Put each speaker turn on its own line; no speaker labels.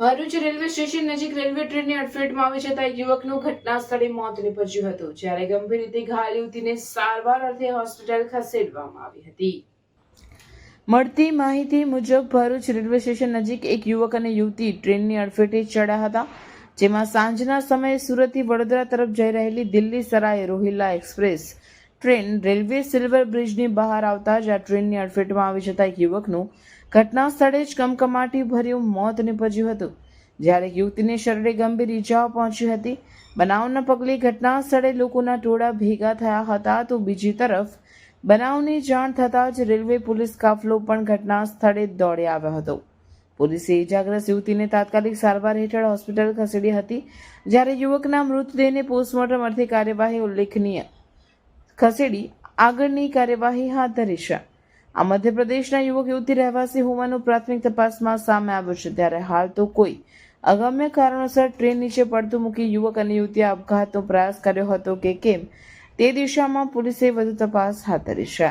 Bharuch railway station નજીક railway ટ્રેનની અડફેટમાં આવી જતા યુવકનું ઘટના સ્થળે મોત નિપજ્યું હતું, જ્યારે ગંભીર રીતે ઘાયલ યુવતીને સારવાર અર્થે હોસ્પિટલ ખસેડવામાં આવી હતી. મળતી માહિતી મુજબ, ભરૂચ રેલવે સ્ટેશન નજીક એક યુવક અને યુવતી ટ્રેનની અડફેટે ચડ્યા હતા, જેમાં સાંજના સમયે સુરતથી વડોદરા તરફ જઈ રહેલી Delhi Sarai Rohilla express train railway silver બ્રિજની બહાર આવતા જ આ ટ્રેનની અડફેટમાં આવી જતા એક યુવકનું ઘટના સ્થળે જ કમકમાટી ભર્યું મોત નીપજ્યું હતું. જ્યારે યુવતીને શરીરે ગંભીર ઈજાઓ પહોંચી હતી. બનાવના પગલે ઘટના સ્થળે લોકોના ટોળા ભેગા થયા હતા તો બીજી તરફ બનાવની જાણ થતાં જ રેલવે પોલીસ કાફલો પણ ઘટના સ્થળે દોડી આવ્યો હતો. પોલીસે ઇજાગ્રસ્ત યુવતીને તાત્કાલિક સારવાર હેઠળ હોસ્પિટલ ખસેડી હતી. જ્યારે યુવકના મૃતદેહને પોસ્ટમોર્ટમ અર્થે કાર્યવાહી ઉલ્લેખનીય ખસેડી આગળની કાર્યવાહી હાથ ધરી છે. આ મધ્યપ્રદેશના યુવક યુવતી રહેવાસી હોવાનું પ્રાથમિક તપાસમાં સામે આવ્યું છે. ત્યારે હાલ તો કોઈ અગમ્ય કારણોસર ટ્રેન નીચે પડતું મૂકી યુવક અને યુવતીએ આપઘાતનો પ્રયાસ કર્યો હતો કે કેમ તે દિશામાં પોલીસે વધુ તપાસ હાથ ધરી છે.